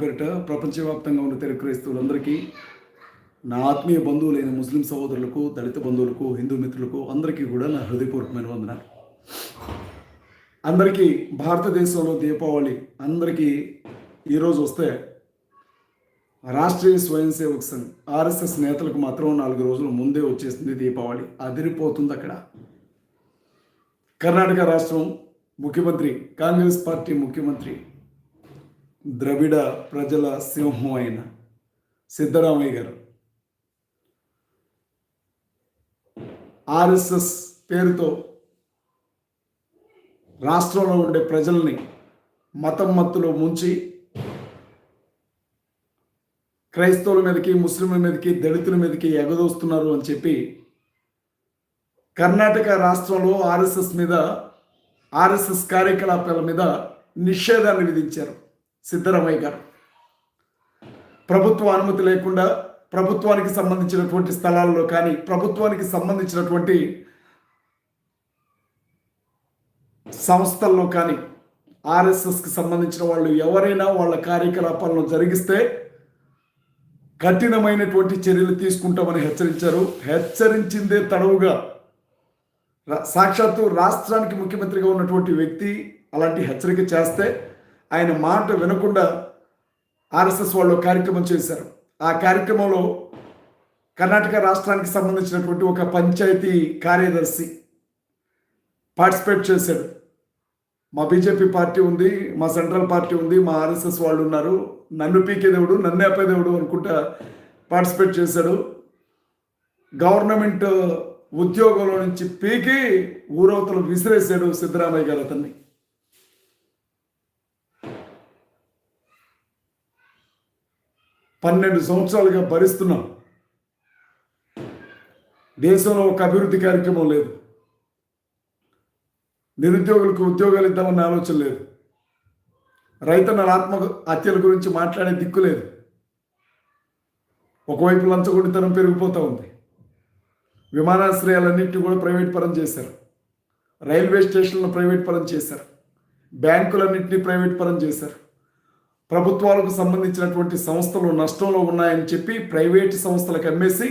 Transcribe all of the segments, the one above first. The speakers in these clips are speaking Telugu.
పేరిట ప్రపంచవ్యాప్తంగా ఉన్న తెలుగు క్రైస్తవులందరికీ నా ఆత్మీయ బంధువులైన ముస్లిం సహోదరులకు దళిత బంధువులకు హిందూ మిత్రులకు అందరికీ కూడా నా హృదయపూర్వకమైన వందనాలు. అందరికీ భారతదేశంలో దీపావళి అందరికీ ఈరోజు వస్తే రాష్ట్రీయ స్వయం సేవక్ సంఘ్ ఆర్ఎస్ఎస్ నేతలకు మాత్రం నాలుగు రోజుల ముందే వచ్చేసింది దీపావళి. అదిరిపోతుంది అక్కడ. కర్ణాటక రాష్ట్రం ముఖ్యమంత్రి కాంగ్రెస్ పార్టీ ముఖ్యమంత్రి ద్రవిడ ప్రజల సింహం అయిన సిద్ధరామయ్య గారు. ఆర్ఎస్ఎస్ పేరుతో రాష్ట్రంలో ఉండే ప్రజల్ని మతం మత్తులో ముంచి క్రైస్తవుల మీదకి ముస్లింల మీదకి దళితుల మీదకి ఎగదోస్తున్నారు అని చెప్పి కర్ణాటక రాష్ట్రంలో ఆర్ఎస్ఎస్ మీద ఆర్ఎస్ఎస్ కార్యకలాపాల మీద నిషేధాన్ని విధించారు. సిద్ధరామయ్య గారు. ప్రభుత్వ అనుమతి లేకుండా ప్రభుత్వానికి సంబంధించినటువంటి స్థలాల్లో కానీ ప్రభుత్వానికి సంబంధించినటువంటి సంస్థల్లో కానీ ఆర్ఎస్ఎస్కి సంబంధించిన వాళ్ళు ఎవరైనా వాళ్ళ కార్యకలాపాలను జరిగిస్తే కఠినమైనటువంటి చర్యలు తీసుకుంటామని హెచ్చరించారు. హెచ్చరించిందే తడవుగా సాక్షాత్తు రాష్ట్రానికి ముఖ్యమంత్రిగా ఉన్నటువంటి వ్యక్తి అలాంటి హెచ్చరిక చేస్తే ఆయన మాట వినకుండా ఆర్ఎస్ఎస్ వాళ్ళు కార్యక్రమం చేశారు. ఆ కార్యక్రమంలో కర్ణాటక రాష్ట్రానికి సంబంధించినటువంటి ఒక పంచాయతీ కార్యదర్శి పార్టిసిపేట్ చేశాడు. మా బీజేపీ పార్టీ ఉంది మా సెంట్రల్ పార్టీ ఉంది మా ఆర్ఎస్ఎస్ వాళ్ళు ఉన్నారు. నన్ను పీకే దేవుడు నన్ను ఆపే దేవుడు అనుకుంటా పార్టిసిపేట్ చేశాడు. గవర్నమెంట్ ఉద్యోగంలో నుంచి పీకి ఊరవతలు విసిరేశాడు సిద్ధరామయ్య గారు అతన్ని. పన్నెండు సంవత్సరాలుగా భరిస్తున్నాం. దేశంలో ఒక అభివృద్ధి కార్యక్రమం లేదు. నిరుద్యోగులకు ఉద్యోగాలు ఇద్దామన్న ఆలోచన లేదు. రైతన్నల ఆత్మహత్యల గురించి మాట్లాడే దిక్కు లేదు. ఒకవైపు లంచగొండితనం పెరిగిపోతూ ఉంది. విమానాశ్రయాలన్నింటినీ కూడా ప్రైవేట్ పరం చేశారు. రైల్వే స్టేషన్లను ప్రైవేట్ పరం చేశారు. బ్యాంకులన్నింటినీ ప్రైవేట్ పరం చేశారు. ప్రభుత్వాలకు సంబంధించినటువంటి సంస్థలు నష్టంలో ఉన్నాయని చెప్పి ప్రైవేట్ సంస్థలకు అమ్మేసి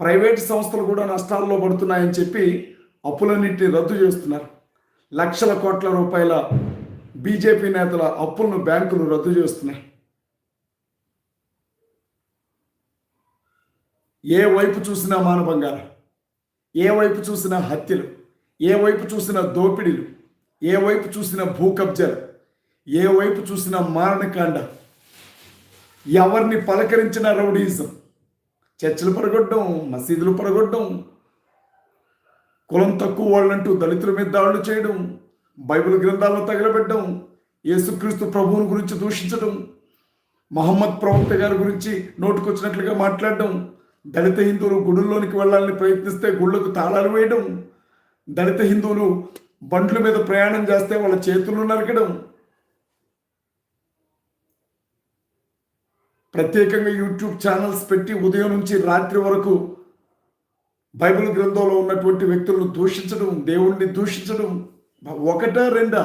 ప్రైవేట్ సంస్థలు కూడా నష్టాల్లో పడుతున్నాయని చెప్పి అప్పులన్నింటినీ రద్దు చేస్తున్నారు. లక్షల కోట్ల రూపాయల బీజేపీ నేతల అప్పులను బ్యాంకులు రద్దు చేస్తున్నాయి. ఏ వైపు చూసినా మానభంగాలు ఏ వైపు చూసినా హత్యలు ఏ వైపు చూసినా దోపిడీలు ఏ వైపు చూసినా భూ కబ్జాలు ఏ వైపు చూసినా మారణకాండ ఎవరిని పలకరించిన రౌడీజం. చర్చలు పడగొట్టడం మసీదులు పడగొట్టడం కులం తక్కువ వాళ్ళంటూ దళితుల మీద దాడులు చేయడం బైబిల్ గ్రంథాలను తగలబెట్టడం యేసుక్రీస్తు ప్రభువుని గురించి దూషించడం మహమ్మద్ ప్రవక్త గారి గురించి నోటుకొచ్చినట్లుగా మాట్లాడడం దళిత హిందువులు గుడుల్లోనికి వెళ్ళాలని ప్రయత్నిస్తే గుళ్ళకు తాళాలు వేయడం దళిత హిందువులు బండ్ల మీద ప్రయాణం చేస్తే వాళ్ళ చేతులు నరకడం ప్రత్యేకంగా యూట్యూబ్ ఛానల్స్ పెట్టి ఉదయం నుంచి రాత్రి వరకు బైబిల్ గ్రంథంలో ఉన్నటువంటి వ్యక్తులను దూషించడం దేవుణ్ణి దూషించడం ఒకటా రెండా?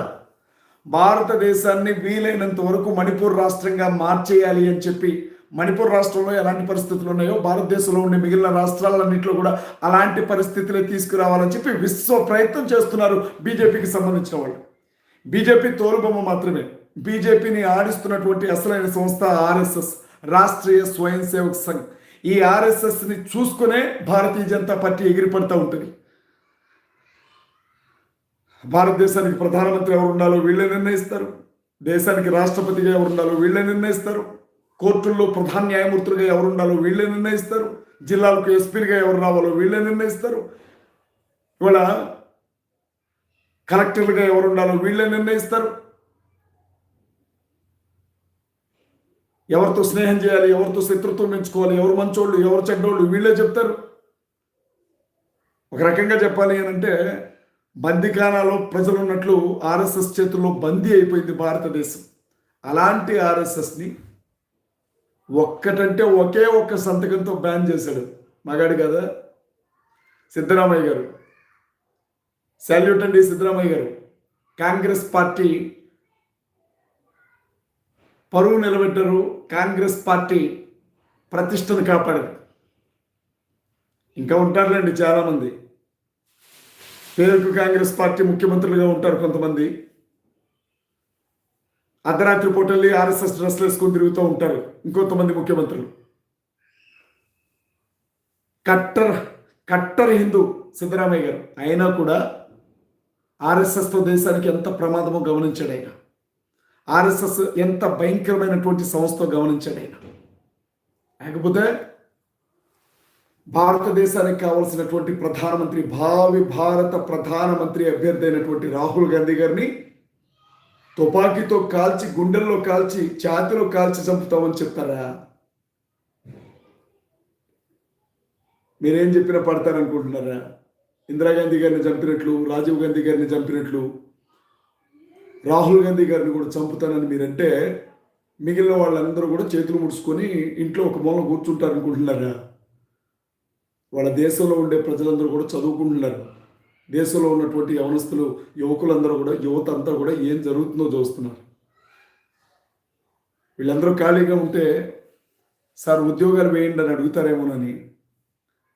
భారతదేశాన్ని వీలైనంత వరకు మణిపూర్ రాష్ట్రంగా మార్చేయాలి అని చెప్పి మణిపూర్ రాష్ట్రంలో ఎలాంటి పరిస్థితులు ఉన్నాయో భారతదేశంలో ఉండే మిగిలిన రాష్ట్రాలన్నింటిలో కూడా అలాంటి పరిస్థితులే తీసుకురావాలని చెప్పి విశ్వ ప్రయత్నం చేస్తున్నారు బీజేపీకి సంబంధించిన వాళ్ళు. బీజేపీ తోలుబొమ్మ మాత్రమే. బీజేపీని ఆడిస్తున్నటువంటి అసలైన సంస్థ ఆర్ఎస్ఎస్. రాష్ట్రీయ స్వయం సేవక్ సంఘ్. ఈ ఆర్ఎస్ఎస్ని చూసుకునే భారతీయ జనతా పార్టీ ఎగిరిపడుతూ ఉంటుంది. భారతదేశానికి ప్రధానమంత్రి ఎవరు ఉండాలో వీళ్ళే నిర్ణయిస్తారు. దేశానికి రాష్ట్రపతిగా ఎవరు ఉండాలో వీళ్ళే నిర్ణయిస్తారు. కోర్టుల్లో ప్రధాన న్యాయమూర్తులుగా ఎవరు ఉండాలో వీళ్ళే నిర్ణయిస్తారు. జిల్లాలకు ఎస్పీలుగా ఎవరు రావాలో వీళ్ళే నిర్ణయిస్తారు. ఇవాళ కలెక్టర్లుగా ఎవరు ఉండాలో వీళ్ళే నిర్ణయిస్తారు. ఎవరితో స్నేహం చేయాలి ఎవరితో శత్రుత్వం పెంచుకోవాలి ఎవరు మంచోళ్ళు ఎవరు చెడ్డోళ్ళు వీళ్ళే చెప్తారు. ఒక రకంగా చెప్పాలి అని అంటే బందిఖానాలో ప్రజలు ఉన్నట్లు ఆర్ఎస్ఎస్ చేతుల్లో బందీ అయిపోయింది భారతదేశం. అలాంటి ఆర్ఎస్ఎస్ని ఒక్కటంటే ఒకే ఒక్క సంతకంతో బ్యాన్ చేశాడు. మగాడు కదా? సిద్ధరామయ్య గారు. సాల్యూట్ అండి సిద్ధరామయ్య గారు. కాంగ్రెస్ పార్టీ పరువు నిలబెట్టరు కాంగ్రెస్ పార్టీ ప్రతిష్టను కాపాడరు ఇంకా ఉంటారులేండి చాలామంది. పేరుకు కాంగ్రెస్ పార్టీ ముఖ్యమంత్రులుగా ఉంటారు కొంతమంది. అర్ధరాత్రి పూటల్లి ఆర్ఎస్ఎస్ డ్రెస్లు వేసుకొని తిరుగుతూ ఉంటారు ఇంకొంతమంది ముఖ్యమంత్రులు. కట్టర్ కట్టర్ హిందూ సిద్ధరామయ్య గారు. అయినా కూడా ఆర్ఎస్ఎస్తో దేశానికి ఎంత ప్రమాదమో గమనించాడు ఆయన. ఆర్ఎస్ఎస్ ఎంత భయంకరమైనటువంటి సంస్థ గమనించాడు ఆయన. లేకపోతే భారతదేశానికి కావాల్సినటువంటి ప్రధానమంత్రి భావి భారత ప్రధానమంత్రి అభ్యర్థి అయినటువంటి రాహుల్ గాంధీ గారిని తుపాకీతో కాల్చి గుండెల్లో కాల్చి ఛాతిలో కాల్చి చంపుతామని చెప్తారా? మీరేం చెప్పినా పడతారనుకుంటున్నారా? ఇందిరాగాంధీ గారిని చంపినట్లు రాజీవ్ గాంధీ గారిని చంపినట్లు రాహుల్ గాంధీ గారిని కూడా చంపుతానని మీరంటే మిగిలిన వాళ్ళందరూ కూడా చేతులు ముడుచుకొని ఇంట్లో ఒక మూలం కూర్చుంటారు అనుకుంటున్నారా వాళ్ళ దేశంలో ఉండే ప్రజలందరూ కూడా చదువుకుంటున్నారు. దేశంలో ఉన్నటువంటి యవనస్తులు యువకులందరూ కూడా యువత అంతా కూడా ఏం జరుగుతుందో చూస్తున్నారు. వీళ్ళందరూ ఖాళీగా ఉంటే సార్ ఉద్యోగాలు వేయండి అని అడుగుతారేమోనని.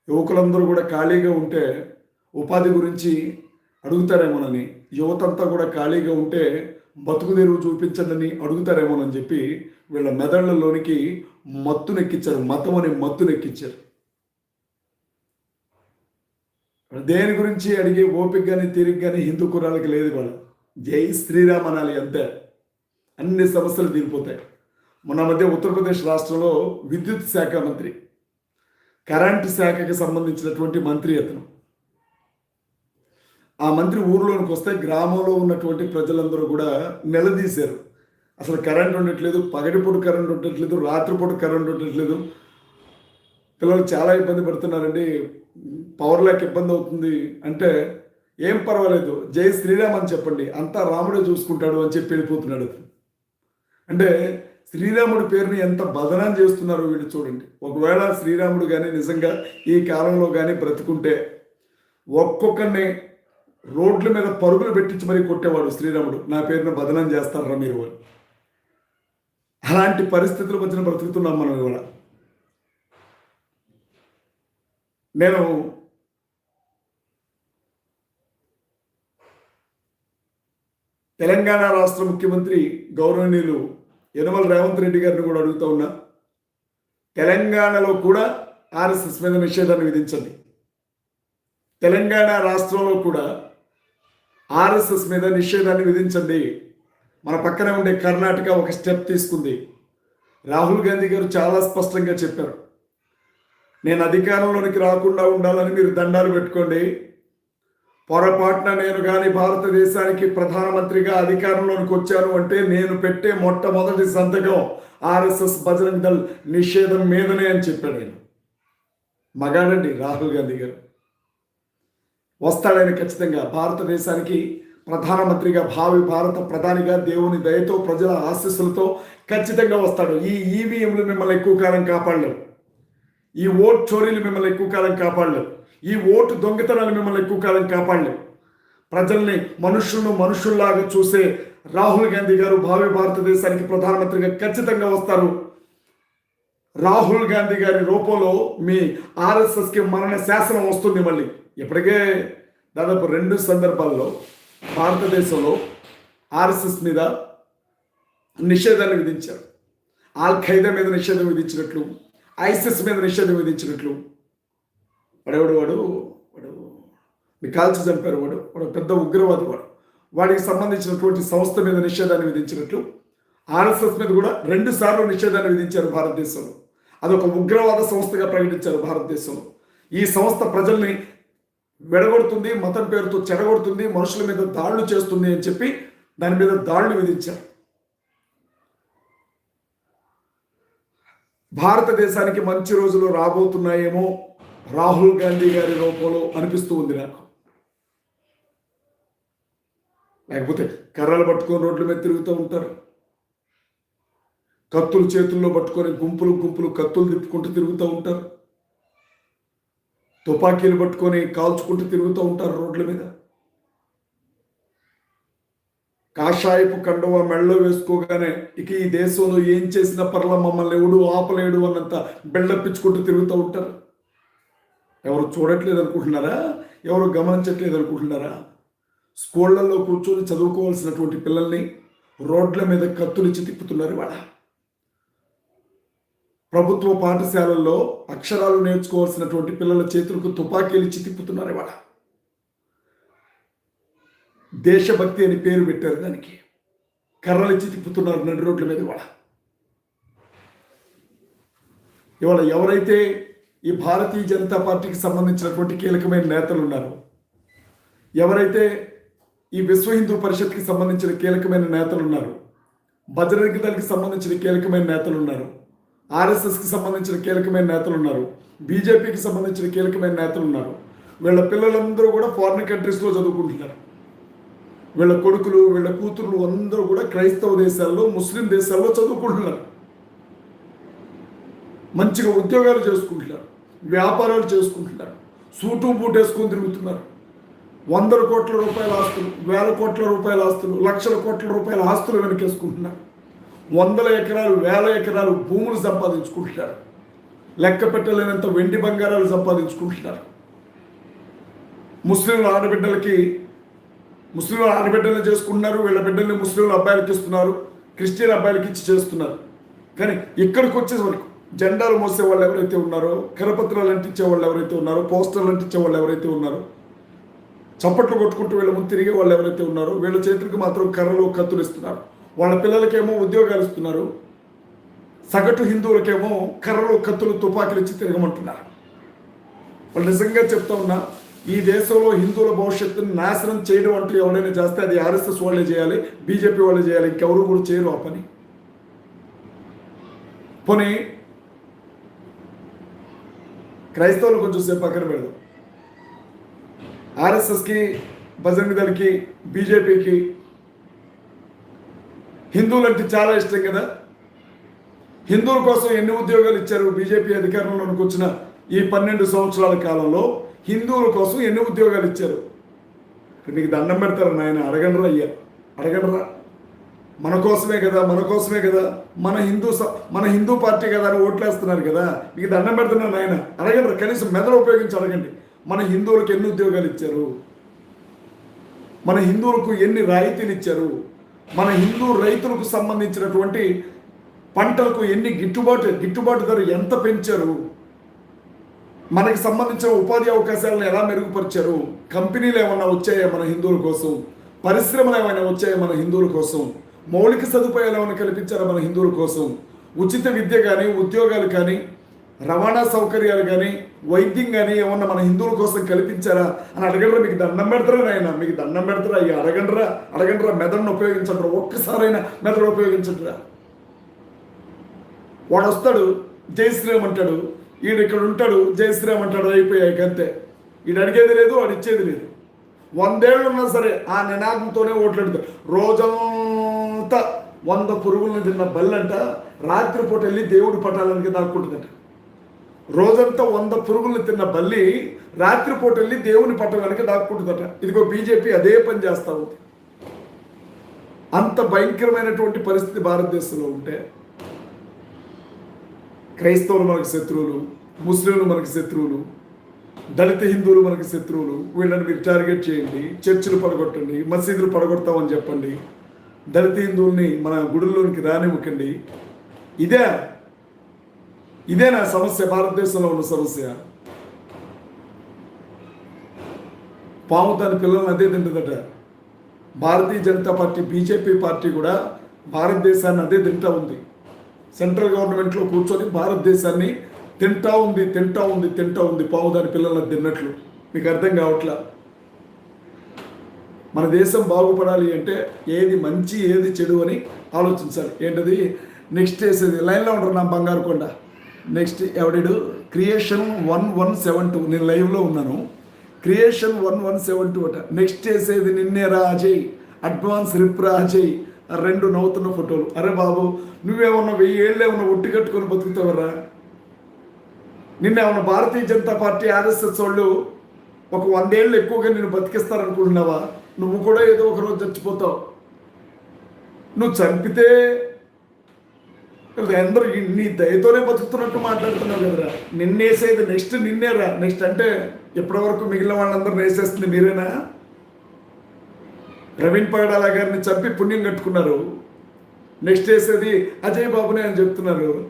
యువకులందరూ కూడా ఖాళీగా ఉంటే ఉపాధి గురించి అడుగుతారేమోనని యువతంతా కూడా ఖాళీగా ఉంటే బతుకు తెరువు చూపించండి అడుగుతారేమోనని చెప్పి వీళ్ళ మెదళ్ళలోనికి మత్తునెక్కించారు మతం అనే మత్తునెక్కించారు దేని గురించి అడిగే ఓపిక కానీ తీరిక కానీ హిందూ కురాలకి లేదు వాళ్ళు జై శ్రీరామ్ అనాలి అంతే. అన్ని సమస్యలు తీరిపోతాయి. మొన్న మధ్య ఉత్తరప్రదేశ్ రాష్ట్రంలో విద్యుత్ శాఖ మంత్రి కరెంటు శాఖకి సంబంధించినటువంటి మంత్రి అతను. ఆ మంత్రి ఊర్లోనికి వస్తే గ్రామంలో ఉన్నటువంటి ప్రజలందరూ కూడా నిలదీశారు. అసలు కరెంట్ ఉండట్లేదు పగటిపూట కరెంట్ ఉండట్లేదు రాత్రిపూట కరెంట్ ఉండట్లేదు. పిల్లలు చాలా ఇబ్బంది పడుతున్నారండి. పవర్ లేక ఇబ్బంది అవుతుంది అంటే ఏం పర్వాలేదు. జై శ్రీరామ్ అని చెప్పండి. అంతా రాముడే చూసుకుంటాడు అని చెప్పి వెళ్ళిపోతున్నాడు. అంటే శ్రీరాముడి పేరుని ఎంత బదనం చేస్తున్నారో వీళ్ళు చూడండి. ఒకవేళ శ్రీరాముడు కానీ నిజంగా ఈ కాలంలో కానీ బ్రతుకుంటే ఒక్కొక్కరిని రోడ్ల మీద పరుగులు పెట్టించి మరీ కొట్టేవాడు శ్రీరాముడు. నా పేరును బదనం చేస్తారా మీరు అని. అలాంటి పరిస్థితులు మధ్యన బ్రతుకుతున్నాం మనం ఇవాళ. నేను తెలంగాణ రాష్ట్ర ముఖ్యమంత్రి గౌరవనీయులు యనమల రేవంత్ రెడ్డి గారిని కూడా అడుగుతా ఉన్నా తెలంగాణలో కూడా ఆర్ఎస్ఎస్ మీద నిషేధాన్ని విధించండి. తెలంగాణ రాష్ట్రంలో కూడా ఆర్ఎస్ఎస్ మీద నిషేధాన్ని విధించండి. మన పక్కనే ఉండే కర్ణాటక ఒక స్టెప్ తీసుకుంది. రాహుల్ గాంధీ గారు చాలా స్పష్టంగా చెప్పారు. నేను అధికారంలోనికి రాకుండా ఉండాలని మీరు దండాలు పెట్టుకోండి. పొరపాటున నేను కానీ భారతదేశానికి ప్రధానమంత్రిగా అధికారంలోనికి వచ్చాను అంటే నేను పెట్టే మొట్టమొదటి సంతకం ఆర్ఎస్ఎస్ బజరంగ్ దళ్ నిషేధం మీదనే అని చెప్పాడు నేను మగాడండి రాహుల్ గాంధీ గారు. వస్తాడని ఖచ్చితంగా భారతదేశానికి ప్రధానమంత్రిగా భావి భారత ప్రధానిగా దేవుని దయతో ప్రజల ఆశీస్సులతో ఖచ్చితంగా వస్తాడు. ఈ ఈవీఎంలు మిమ్మల్ని ఎక్కువ కాలం కాపాడలేవు. ఈ ఓట్ చోరీలు మిమ్మల్ని ఎక్కువ కాలం కాపాడలేవు. ఈ ఓటు దొంగతనాలు మిమ్మల్ని ఎక్కువ కాలం కాపాడలేవు. ప్రజల్ని మనుషులను మనుషుల్లాగా చూసే రాహుల్ గాంధీ గారు భావి భారతదేశానికి ప్రధానమంత్రిగా ఖచ్చితంగా వస్తారు. రాహుల్ గాంధీ గారి రూపంలో మీ ఆర్ఎస్ఎస్కి మరణ శాసనం వస్తుంది మళ్ళీ. ఇప్పటికే దాదాపు రెండు సందర్భాల్లో భారతదేశంలో ఆర్ఎస్ఎస్ మీద నిషేధాన్ని విధించారు. ఆల్ ఖైదా మీద నిషేధం విధించినట్లు ఐసిస్ మీద నిషేధం విధించినట్లు. వాడేవాడు వాడు? వాడు మీ కాల్చి చంపారు వాడు. వాడు పెద్ద ఉగ్రవాది వాడు. వాడికి సంబంధించినటువంటి సంస్థ మీద నిషేధాన్ని విధించినట్లు ఆర్ఎస్ఎస్ మీద కూడా రెండు సార్లు నిషేధాన్ని విధించారు భారతదేశంలో. అదొక ఉగ్రవాద సంస్థగా ప్రకటించారు భారతదేశంలో. ఈ సంస్థ ప్రజల్ని వెడగొడుతుంది మతం పేరుతో చెడగొడుతుంది మనుషుల మీద దాడులు చేస్తుంది అని చెప్పి దాని మీద దాడులు విధించారు. భారతదేశానికి మంచి రోజులు రాబోతున్నాయేమో రాహుల్ గాంధీ గారి రూపంలో అనిపిస్తూ ఉంది నాకు. లేకపోతే కర్రలు పట్టుకొని రోడ్ల మీద తిరుగుతూ ఉంటారు. కత్తులు చేతుల్లో పట్టుకొని గుంపులు గుంపులు కత్తులు తిప్పుకుంటూ తిరుగుతూ ఉంటారు. తుపాకీలు పట్టుకొని కాల్చుకుంటూ తిరుగుతూ ఉంటారు రోడ్ల మీద. కాషాయపు కండువ మెళ్ళలో వేసుకోగానే ఇక ఈ దేశంలో ఏం చేసిన పర్ల మమ్మల్ని ఎవడు ఆపలేడు అన్నంత బెళ్ళప్పించుకుంటూ తిరుగుతూ ఉంటారు. ఎవరు చూడట్లేదు అనుకుంటున్నారా? ఎవరు గమనించట్లేదు అనుకుంటున్నారా? స్కూళ్ళల్లో కూర్చొని చదువుకోవాల్సినటువంటి పిల్లల్ని రోడ్ల మీద కత్తులిచ్చి తిప్పుతున్నారు వాళ్ళ ప్రభుత్వ పాఠశాలల్లో అక్షరాలు నేర్చుకోవాల్సినటువంటి పిల్లల చేతులకు తుపాకీలు ఇచ్చి తిప్పుతున్నారు ఇవాళ. దేశభక్తి అని పేరు పెట్టారు దానికి. కర్రలు ఇచ్చి తిప్పుతున్నారు నడి రోడ్ల మీద ఇవాళ. ఇవాళ ఎవరైతే ఈ భారతీయ జనతా పార్టీకి సంబంధించినటువంటి కీలకమైన నేతలు ఉన్నారు ఎవరైతే ఈ విశ్వ హిందూ పరిషత్కి సంబంధించిన కీలకమైన నేతలు ఉన్నారు బజరంగ దళకి సంబంధించిన కీలకమైన నేతలు ఉన్నారు ఆర్ఎస్ఎస్కి సంబంధించిన కీలకమైన నేతలు ఉన్నారు. బీజేపీకి సంబంధించిన కీలకమైన నేతలు ఉన్నారు. వీళ్ళ పిల్లలందరూ కూడా ఫారిన్ కంట్రీస్లో చదువుకుంటున్నారు. వీళ్ళ కొడుకులు వీళ్ళ కూతుర్లు అందరూ కూడా క్రైస్తవ దేశాల్లో ముస్లిం దేశాల్లో చదువుకుంటున్నారు. మంచిగా ఉద్యోగాలు చేసుకుంటున్నారు. వ్యాపారాలు చేసుకుంటున్నారు. సూటు బూట్ వేసుకొని తిరుగుతున్నారు. వందల కోట్ల రూపాయల ఆస్తులు వేల కోట్ల రూపాయల ఆస్తులు లక్షల కోట్ల రూపాయల ఆస్తులు వెనకేసుకుంటున్నారు. వందల ఎకరాలు వేల ఎకరాలు భూములు సంపాదించుకుంటున్నారు. లెక్క పెట్టలేనంత వెండి బంగారాలు సంపాదించుకుంటున్నారు. ముస్లింల ఆడబిడ్డలకి ముస్లింలు ఆడబిడ్డలు చేసుకుంటున్నారు వీళ్ళ బిడ్డల్ని ముస్లింల అబ్బాయిలకి ఇస్తున్నారు క్రిస్టియన్ అబ్బాయిలకి ఇచ్చి చేస్తున్నారు. కానీ ఇక్కడికి వచ్చే వరకు జెండాలు మోసే వాళ్ళు ఎవరైతే ఉన్నారో కరపత్రాలు అంటించే వాళ్ళు ఎవరైతే ఉన్నారో పోస్టర్లు అంటించే వాళ్ళు ఎవరైతే ఉన్నారో చప్పట్లు కొట్టుకుంటూ వీళ్ళ ముందు తిరిగే వాళ్ళు ఎవరైతే ఉన్నారో వీళ్ళ చేతులకు మాత్రం కర్రలు కత్తులు ఇస్తున్నారు. వాళ్ళ పిల్లలకేమో ఉద్యోగాలు ఇస్తున్నారు. సగటు హిందువులకేమో కర్రలు కత్తులు తుపాకీలు ఇచ్చి తిరగమంటున్నారు. వాళ్ళు నిజంగా చెప్తా ఉన్నా ఈ దేశంలో హిందువుల భవిష్యత్తుని నాశనం చేయడం అంటూ ఎవరైనా చేస్తే అది ఆర్ఎస్ఎస్ వాళ్ళే చేయాలి బీజేపీ వాళ్ళే చేయాలి ఇంకెవరు కూడా చేయరు ఆ పని. పోనీ క్రైస్తవులు కొంచెం సేపు పక్కన పెడదాం. ఆర్ఎస్ఎస్కి బజరంగ దళకి బీజేపీకి హిందువులంటే చాలా ఇష్టం కదా. హిందువుల కోసం ఎన్ని ఉద్యోగాలు ఇచ్చారు బీజేపీ అధికారంలోకి వచ్చిన ఈ పన్నెండు సంవత్సరాల కాలంలో? హిందువుల కోసం ఎన్ని ఉద్యోగాలు ఇచ్చారు? నీకు దండం పెడతారు నాయన? అడగండ్రా అయ్యా. అడగండ్రా. మన కోసమే కదా మన కోసమే కదా. మన హిందూ స- మన హిందూ పార్టీ కదా అని ఓట్లేస్తున్నారు కదా. మీకు దండం పెడుతున్నారు నాయన? అడగండి కనీసం మెదడు ఉపయోగించి అడగండి. మన హిందువులకు ఎన్ని ఉద్యోగాలు ఇచ్చారు? మన హిందువులకు ఎన్ని రాయితీలు ఇచ్చారు? మన హిందూ రైతులకు సంబంధించినటువంటి పంటలకు ఎన్ని గిట్టుబాటు గిట్టుబాటు ధర ఎంత పెంచారు? మనకి సంబంధించిన ఉపాధి అవకాశాలను ఎలా మెరుగుపరిచారు? కంపెనీలు ఏమైనా వచ్చాయా మన హిందువుల కోసం? పరిశ్రమలు ఏమైనా వచ్చాయా మన హిందువుల కోసం? మౌలిక సదుపాయాలు ఏమైనా కల్పించారా మన హిందువుల కోసం? ఉచిత విద్య కానీ ఉద్యోగాలు కానీ రవాణా సౌకర్యాలు కానీ వైద్యం కానీ ఏమన్నా మన హిందువుల కోసం కల్పించారా అని అడగండ్రా మీకు దండం పెడతారా నాయన? మీకు దండం పెడతారా? అయ్యా అడగండ్రా అడగండ్రా మెదడును ఉపయోగించండి ఒక్కసారైనా మెదడు ఉపయోగించండిరా? వాడు వస్తాడు జయశ్రీరామ్ అంటాడు. ఈడు ఇక్కడ ఉంటాడు జయశ్రీరామ్ అంటాడు అయిపోయాయి అంతే ఈడు అడిగేది లేదు వాడు ఇచ్చేది లేదు. వందేళ్ళు ఉన్నా సరే ఆ నినాదంతోనే ఓట్లాడుతాడు. రోజంతా వంద పురుగులను తిన్న బల్లంట రాత్రిపూట వెళ్ళి దేవుడి పట్టాలని దాక్కుంటుందంట. రోజంతా వంద పురుగులు తిన్న బల్లి రాత్రిపూట వెళ్ళి దేవుని పట్టం వెనక దాక్కుంటుందట. ఇదిగో బీజేపీ అదే పని చేస్తా ఉంది. అంత భయంకరమైనటువంటి పరిస్థితి భారతదేశంలో ఉంటే క్రైస్తవులు మనకు శత్రువులు ముస్లింలు మనకు శత్రువులు దళిత హిందువులు మనకు శత్రువులు వీళ్ళని మీరు టార్గెట్ చేయండి చర్చిలు పడగొట్టండి మసీదులు పడగొడతామని చెప్పండి దళిత హిందువుల్ని మన గుడుల్లోనికి రానివ్వకండి. ఇదే ఇదే నా సమస్య భారతదేశంలో ఉన్న సమస్య. పాము దాని పిల్లల్ని అదే తింటుందట. Bharatiya Janata party BJP party కూడా భారతదేశాన్ని అదే తింటా ఉంది. సెంట్రల్ గవర్నమెంట్లో కూర్చొని భారతదేశాన్ని తింటా ఉంది తింటా ఉంది తింటా ఉంది పాము దాని పిల్లలను తిన్నట్లు. మీకు అర్థం కావట్లా? మన దేశం బాగుపడాలి అంటే ఏది మంచి ఏది చెడు అని ఆలోచించాలి. ఏంటది? నెక్స్ట్ వేసేది లైన్లో ఉండరు నా బంగారు కొండ. Next ఎవడిడు creation one one seven two నేను లైవ్లో ఉన్నాను. Creation one one seven two అట. నెక్స్ట్ చేసేది నిన్నే రా అజయ్. అడ్వాన్స్ రిప్ రా అజయ్. రెండు నవ్వుతున్న ఫోటోలు. అరే బాబు నువ్వేమన్నా వెయ్యి ఏళ్ళు ఏమన్నా ఒట్టి కట్టుకొని బతుకుతావరా? నిన్నేమన్నా భారతీయ జనతా పార్టీ ఆర్ఎస్ఎస్ వాళ్ళు ఒక వందేళ్ళు ఎక్కువగా నేను బతికిస్తారనుకుంటున్నావా? నువ్వు కూడా ఏదో ఒక రోజు చచ్చిపోతావు. నువ్వు చంపితే అందరూ నీ దయతోనే బతుకుతున్నట్టు మాట్లాడుతున్నావు కదరా. నిన్నేసేది నెక్స్ట్ నిన్నేరా నెక్స్ట్ అంటే ఎప్పటి వరకు మిగిలిన వాళ్ళందరూ వేసేస్తుంది మీరేనా? ప్రవీణ్ పగడాల గారిని చంపి పుణ్యం కట్టుకున్నారు. నెక్స్ట్ వేసేది అజయ్ బాబునే అని చెప్తున్నారు.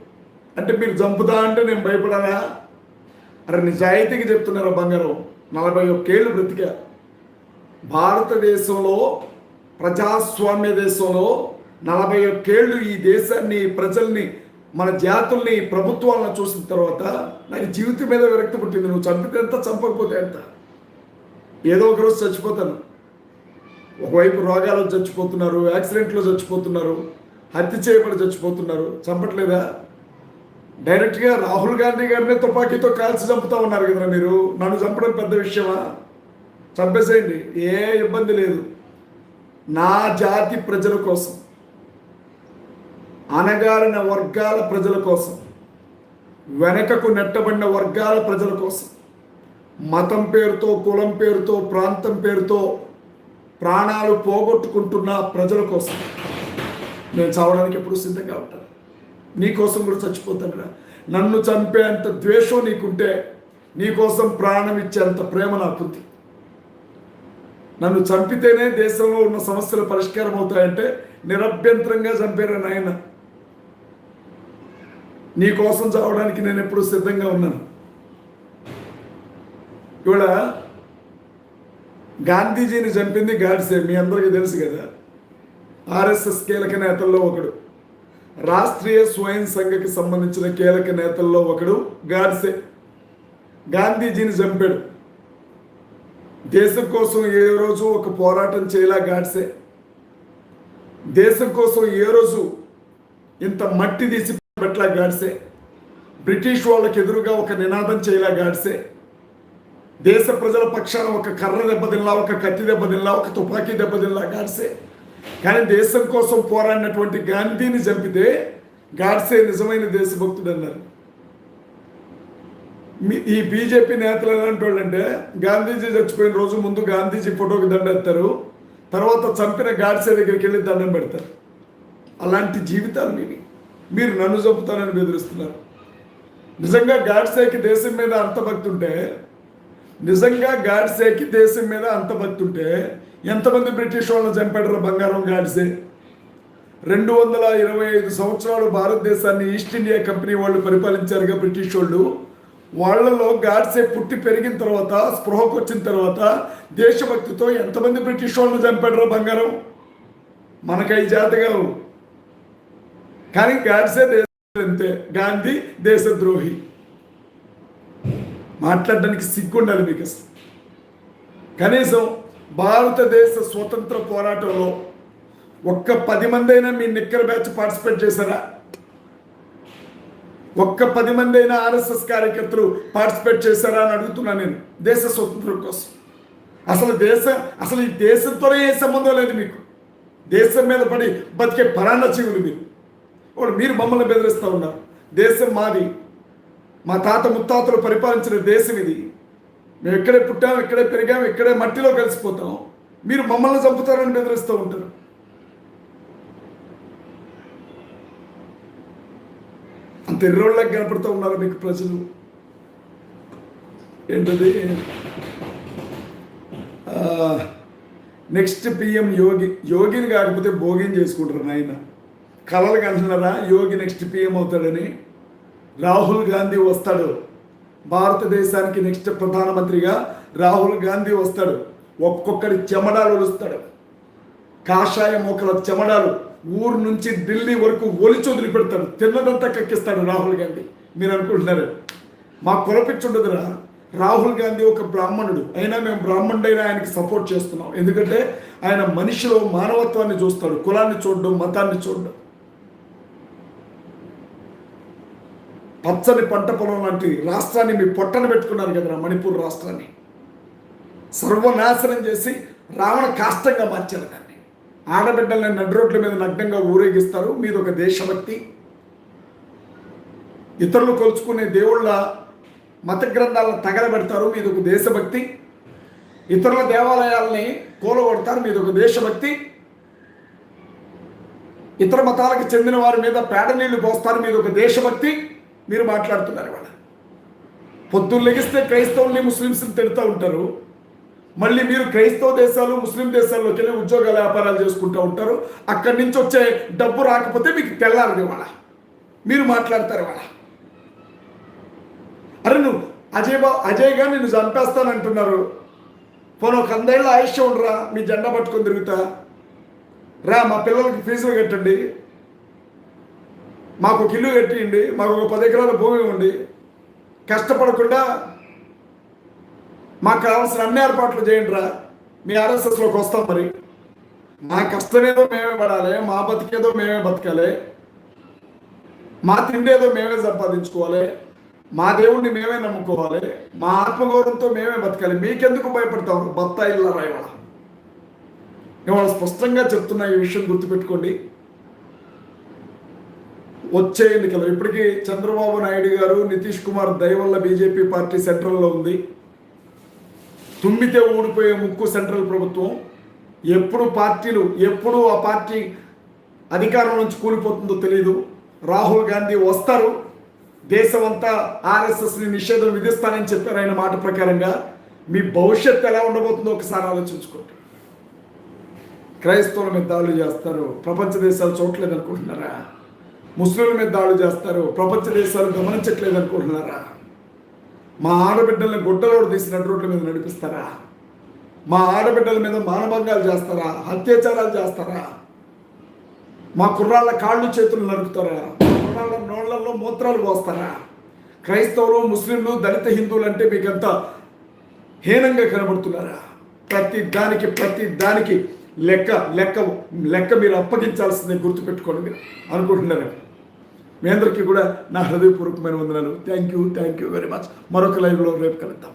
అంటే మీరు చంపుతా అంటే నేను భయపడాలా? అరే నిజాయితీకి చెప్తున్నారా బంగారం? నలభై ఒక్కేళ్ళు బ్రతికా. భారతదేశంలో ప్రజాస్వామ్య దేశంలో నలభై ఒక్కేళ్ళు ఈ దేశాన్ని ప్రజల్ని మన జాతుల్ని ప్రభుత్వాలను చూసిన తర్వాత నాకు జీవితం మీద విరక్తి పుట్టింది. నువ్వు చంపితే ఎంత చంపకపోతే ఎంత? ఏదో ఒక రోజు చచ్చిపోతాను. ఒకవైపు రోగాలు చచ్చిపోతున్నారు యాక్సిడెంట్లో చచ్చిపోతున్నారు హత్య చేయబడి చచ్చిపోతున్నారు. చంపట్లేదా? డైరెక్ట్గా రాహుల్ గాంధీ గారినే తుపాకీతో కాల్చి చంపుతా ఉన్నారు కదా మీరు. నన్ను చంపడం పెద్ద విషయమా? చంపేసేయండి. ఏ ఇబ్బంది లేదు. నా జాతి ప్రజల కోసం. అనగారిన వర్గాల ప్రజల కోసం వెనకకు నెట్టబడిన వర్గాల ప్రజల కోసం మతం పేరుతో కులం పేరుతో ప్రాంతం పేరుతో ప్రాణాలు పోగొట్టుకుంటున్న ప్రజల కోసం. నేను చావడానికి ఎప్పుడు సిద్ధంగా ఉంటాను. నీకోసం కూడా చచ్చిపోతానురా నన్ను చంపేంత ద్వేషం నీకుంటే నీకోసం ప్రాణం ఇచ్చేంత ప్రేమ నాకుంది. నన్ను చంపితేనే దేశంలో ఉన్న సమస్యలు పరిష్కారం అవుతాయంటే నిరభ్యంతరంగా చంపారు నాయన? నీ కోసం చావడానికి నేను ఎప్పుడు సిద్ధంగా ఉన్నాను. ఇవాళ గాంధీజీని చంపింది గాడ్సే మీ అందరికీ తెలుసు కదా. ఆర్ఎస్ఎస్ కీలక నేతల్లో ఒకడు. రాష్ట్రీయ స్వయం సంఘకి సంబంధించిన కీలక నేతల్లో ఒకడు గాడ్సే గాంధీజీని చంపాడు. దేశం కోసం ఏ రోజు ఒక పోరాటం చేయలా గాడ్సే దేశం కోసం ఏ రోజు ఇంత మట్టి తీసి పెట్టలా గాడ్సే. బ్రిటిష్ వాళ్ళకి ఎదురుగా ఒక నినాదం చేయలా గాడ్సే. దేశ ప్రజల పక్షాన ఒక కర్ర దెబ్బతిల్లా ఒక కత్తి దెబ్బతిల్లా ఒక తుపాకీ దెబ్బతిల్లా గాడ్సే. కానీ దేశం కోసం పోరాడినటువంటి గాంధీని చంపితే గాడ్సే నిజమైన దేశభక్తుడు అన్నారు ఈ బీజేపీ నేతలు ఎలాంటి వాళ్ళంటే గాంధీజీ చచ్చిపోయిన రోజు ముందు గాంధీజీ ఫోటోకి దండెత్తారు తర్వాత చంపిన గాడ్సే దగ్గరికి వెళ్ళి దండం పెడతారు. అలాంటి జీవితాలు మీవి. మీరు నన్ను చంపుతారని బెదిరిస్తున్నారు. నిజంగా గాడ్సేకి దేశం మీద అంత భక్తి ఉంటే నిజంగా గాడ్సేకి దేశం మీద అంత భక్తి ఉంటే ఎంతమంది బ్రిటిష్ వాళ్ళని చంపాడు బంగారం గాడ్సే? రెండు వందల ఇరవై ఐదు సంవత్సరాలు భారతదేశాన్ని ఈస్ట్ ఇండియా కంపెనీ వాళ్ళు పరిపాలించారుగా బ్రిటిష్ వాళ్ళు. వాళ్ళలో గాడ్సే పుట్టి పెరిగిన తర్వాత స్పృహకు వచ్చిన తర్వాత దేశభక్తితో ఎంతమంది బ్రిటిష్ వాళ్ళని చంపాడు బంగారం? మనకై జాతకాలు కానీ గాడ్సే దేశ అంతే గాంధీ దేశద్రోహి మాట్లాడడానికి సిగ్గుండాలి మీకు అసలు. కనీసం భారతదేశ స్వతంత్ర పోరాటంలో ఒక్క పది మంది అయినా మీ నిక్కర బ్యాచ్ పార్టిసిపేట్ చేశారా? ఒక్క పది మంది అయినా ఆర్ఎస్ఎస్ కార్యకర్తలు పార్టిసిపేట్ చేశారా అని అడుగుతున్నాను నేను దేశ స్వతంత్రం కోసం. అసలు దేశ అసలు ఈ దేశంతోనే ఏ సంబంధం లేదు మీకు. దేశం మీద పడి బతికే పరాన్న జీవులు మీరు. ఇప్పుడు మీరు మమ్మల్ని బెదిరిస్తూ ఉన్నారు. దేశం మాది. మా తాత ముత్తాతలు పరిపాలించిన దేశం ఇది. మేము ఎక్కడే పుట్టాం ఇక్కడే పెరిగాం ఇక్కడే మట్టిలో కలిసిపోతాం. మీరు మమ్మల్ని చంపుతారని బెదిరిస్తూ ఉంటారు. అంత ఎర్రోళ్ళకి కనపడుతూ ఉన్నారు మీకు ప్రజలు. ఏంటది? నెక్స్ట్ పిఎం యోగి యోగిని కాకపోతే భోగిని చేసుకుంటారు నాయన. కలలు కంటున్నారా? యోగి నెక్స్ట్ పిఎం అవుతాడని. రాహుల్ గాంధీ వస్తాడు. భారతదేశానికి నెక్స్ట్ ప్రధానమంత్రిగా రాహుల్ గాంధీ వస్తాడు. ఒక్కొక్కడి చెమడాలు ఒలుస్తాడు. కాషాయ మొక్కల చెమడాలు ఊరు నుంచి ఢిల్లీ వరకు ఒలిచి వదిలిపెడతాడు. తిన్నదంతా కక్కిస్తాడు రాహుల్ గాంధీ. మీరు అనుకుంటున్నారు? మా కులపిచ్చుండదురా రాహుల్ గాంధీ ఒక బ్రాహ్మణుడు. అయినా మేము బ్రాహ్మణుడైనా ఆయనకి సపోర్ట్ చేస్తున్నాం. ఎందుకంటే ఆయన మనిషిలో మానవత్వాన్ని చూస్తాడు. కులాన్ని చూడడం మతాన్ని చూడడం. పచ్చని పంట పొలం లాంటి రాష్ట్రాన్ని మీ పొట్టన పెట్టుకున్నారు కదరా మణిపూర్ రాష్ట్రాన్ని. సర్వనాశనం చేసి రావణ కాష్టంగా మార్చారు దాన్ని. ఆడబిడ్డల్ని నడి రోడ్ల మీద నగ్నంగా ఊరేగిస్తారు మీది ఒక దేశభక్తి. ఇతరులు కొలుచుకునే దేవుళ్ళ మత గ్రంథాలను తగలబెడతారు మీది ఒక దేశభక్తి. ఇతరుల దేవాలయాల్ని కూలగొడతారు మీది ఒక దేశభక్తి. ఇతర మతాలకు చెందిన వారి మీద పేడ నీళ్ళు పోస్తారు మీద ఒక దేశభక్తి. మీరు మాట్లాడుతున్నారు ఇవాళ. పొద్దున్న లెగిస్తే క్రైస్తవుల్ని ముస్లిమ్స్ని తిడుతూ ఉంటారు. మళ్ళీ మీరు క్రైస్తవ దేశాలు ముస్లిం దేశాల్లోకి వెళ్ళి ఉద్యోగాల వ్యాపారాలు చేసుకుంటూ ఉంటారు. అక్కడి నుంచి వచ్చే డబ్బు రాకపోతే మీకు తెల్లారదు ఇవాళ. మీరు మాట్లాడతారు ఇవాళ. అరే నువ్వు అజయ్ బా అజయ్గా నిన్ను చంపేస్తానంటున్నారు. పోనీ ఒక అందేళ్ళ ఆయుష్యం ఉండరా? మీ జెండా పట్టుకొని తిరుగుతా. రా మా పిల్లలకి ఫీజులు కట్టండి. మాకు ఒక ఇల్లు కట్టియండి మాకు ఒక పది ఎకరాల భూమి ఉంది. కష్టపడకుండా మాకు కావాల్సిన అన్ని ఏర్పాట్లు చేయండి రా మీ ఆర్ఎస్ఎస్లోకి వస్తాం మరి. మా కష్టమేదో మేమే పడాలి మా బతికేదో మేమే బతకాలి. మా తిండేదో మేమే సంపాదించుకోవాలి. మా దేవుణ్ణి మేమే నమ్ముకోవాలి. మా ఆత్మగౌరవంతో మేమే బతకాలి. మీకెందుకు భయపడతాం? బత్తాయిల్లా రాయవాళ్ళ ఇవాళ స్పష్టంగా చెప్తున్న ఈ విషయం గుర్తుపెట్టుకోండి. వచ్చే ఎన్నికలు ఇప్పటికీ చంద్రబాబు నాయుడు గారు నితీష్ కుమార్ దయవల్ల బీజేపీ పార్టీ సెంట్రల్లో ఉంది. తుమ్మితే ఊడిపోయే ముక్కు సెంట్రల్ ప్రభుత్వం. ఎప్పుడు పార్టీలు ఎప్పుడు ఆ పార్టీ అధికారం నుంచి కూలిపోతుందో తెలియదు రాహుల్ గాంధీ వస్తారు. దేశం అంతా ఆర్ఎస్ఎస్ని నిషేధం విధిస్తానని చెప్పారు ఆయన మాట ప్రకారంగా. మీ భవిష్యత్తు ఎలా ఉండబోతుందో ఒకసారి ఆలోచించుకోండి. క్రైస్తవుల మీద దాడులు చేస్తారు. ప్రపంచ దేశాలు చూడలేదు అనుకుంటున్నారా ముస్లింల మీద దాడులు చేస్తారు. ప్రపంచ దేశాలు గమనించట్లేదు అనుకుంటున్నారా? మా ఆడబిడ్డల్ని గుడ్డలోడు తీసిన రోడ్ల మీద నడిపిస్తారా? మా ఆడబిడ్డల మీద మానభంగాలు చేస్తారా? అత్యాచారాలు చేస్తారా? మా కుర్రాళ్ళ కాళ్ళు చేతులు నరుకుతారా? కుర్రాళ్ళ నోళ్ళలో మూత్రాలు పోస్తారా? క్రైస్తవులు ముస్లింలు దళిత హిందువులు అంటే మీకంతా హీనంగా కనబడుతున్నారా? ప్రతి దానికి ప్రతి దానికి లెక్క లెక్క లెక్క మీరు అప్పగించాల్సిందే గుర్తుపెట్టుకోండి మీరు. అనుకుంటున్నారు? మీ అందరికీ కూడా నా హృదయపూర్వకమైన వందనాలు. Thank you thank you very much మరొక లైవ్లో రేపు కలుద్దాం.